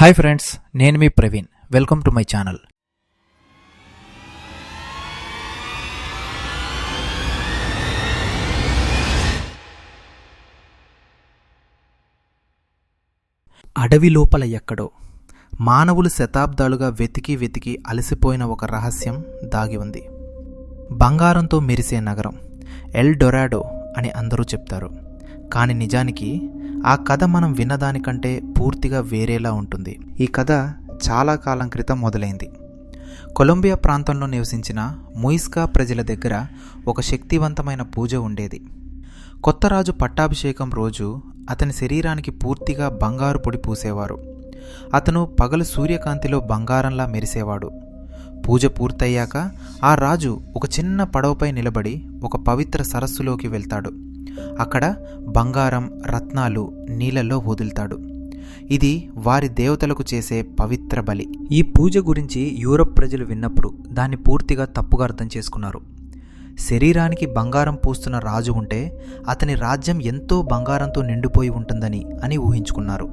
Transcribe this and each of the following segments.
Hi friends నేను మీ Praveen. Welcome to my channel అడవి లోపల ఎక్కడో మానవులు శతాబ్దాలుగా వెతికి వెతికి అలసిపోయిన ఒక రహస్యం దాగి ఉంది. బంగారంతో మెరిసే నగరం ఎల్ డొరాడో అని అందరూ చెప్తారు. కానీ నిజానికి ఆ కథ మనం విన్నదానికంటే పూర్తిగా వేరేలా ఉంటుంది. ఈ కథ చాలా కాలం క్రితం మొదలైంది. కొలంబియా ప్రాంతంలో నివసించిన ముయిస్కా ప్రజల దగ్గర ఒక శక్తివంతమైన పూజ ఉండేది. కొత్త రాజు పట్టాభిషేకం రోజు అతని శరీరానికి పూర్తిగా బంగారు పొడి పూసేవారు. అతను పగలు సూర్యకాంతిలో బంగారంలా మెరిసేవాడు. పూజ పూర్తయ్యాక ఆ రాజు ఒక చిన్న పడవపై నిలబడి ఒక పవిత్ర సరస్సులోకి వెళ్తాడు. అక్కడ బంగారం రత్నాలు నీళ్ళలో వదులుతాడు. ఇది వారి దేవతలకు చేసే పవిత్ర బలి. ఈ పూజ గురించి యూరప్ ప్రజలు విన్నప్పుడు దాన్ని పూర్తిగా తప్పుగా అర్థం చేసుకున్నారు. శరీరానికి బంగారం పూస్తున్న రాజు ఉంటే అతని రాజ్యం ఎంతో బంగారంతో నిండిపోయి ఉంటుందని అని ఊహించుకున్నారు.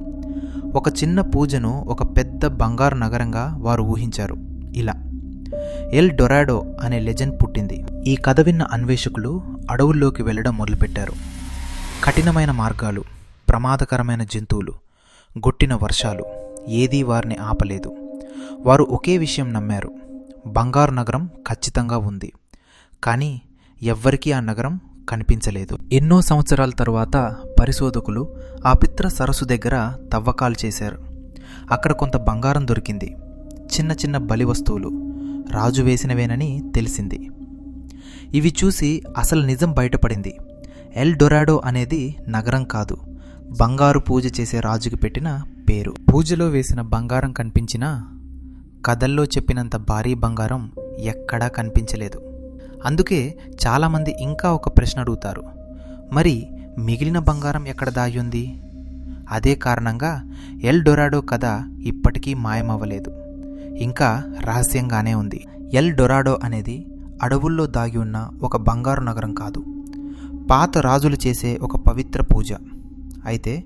ఒక చిన్న పూజను ఒక పెద్ద బంగారు నగరంగా వారు ఊహించారు. ఇలా ఎల్ డొరాడో అనే లెజెండ్ పుట్టింది. ఈ కథ విన్న అన్వేషకులు అడవుల్లోకి వెళ్ళడం మొదలుపెట్టారు. కఠినమైన మార్గాలు ప్రమాదకరమైన జంతువులు గొట్టిన వర్షాలు ఏదీ వారిని ఆపలేదు. వారు ఒకే విషయం నమ్మారు. బంగారు నగరం ఖచ్చితంగా ఉంది. కానీ ఎవ్వరికీ ఆ నగరం కనిపించలేదు. ఎన్నో సంవత్సరాల తరువాత పరిశోధకులు ఆ పిత్ర సరస్సు దగ్గర తవ్వకాలు చేశారు. అక్కడ కొంత బంగారం దొరికింది. చిన్న చిన్న బలి వస్తువులు రాజు వేసినవేనని తెలిసింది. ఇవి చూసి అసలు నిజం బయటపడింది. ఎల్ డొరాడో అనేది నగరం కాదు. బంగారు పూజ చేసే రాజుకి పెట్టిన పేరు. పూజలో వేసిన బంగారం కనిపించినా కథల్లో చెప్పినంత భారీ బంగారం ఎక్కడా కనిపించలేదు. అందుకే చాలామంది ఇంకా ఒక ప్రశ్న అడుగుతారు. మరి మిగిలిన బంగారం ఎక్కడ దాగి ఉంది? అదే కారణంగా ఎల్ డొరాడో కథ ఇప్పటికీ మాయమవ్వలేదు. ఇంకా రహస్యంగానే ఉంది. ఎల్ డొరాడో అనేది అడవుల్లో దాగి ఉన్న ఒక బంగారు నగరం కాదు. పాత రాజులు చేసే ఒక పవిత్ర పూజ. అయితే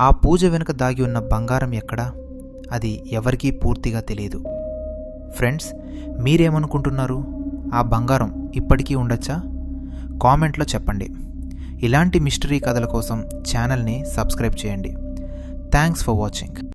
ఆ పూజ వెనుక దాగి ఉన్న బంగారం ఎక్కడా? అది ఎవరికీ పూర్తిగా తెలియదు. ఫ్రెండ్స్ మీరేమనుకుంటున్నారు? ఆ బంగారం ఇప్పటికీ ఉండొచ్చా? కామెంట్లో చెప్పండి. ఇలాంటి మిస్టరీ కథల కోసం ఛానల్ని సబ్స్క్రైబ్ చేయండి. Thanks for watching.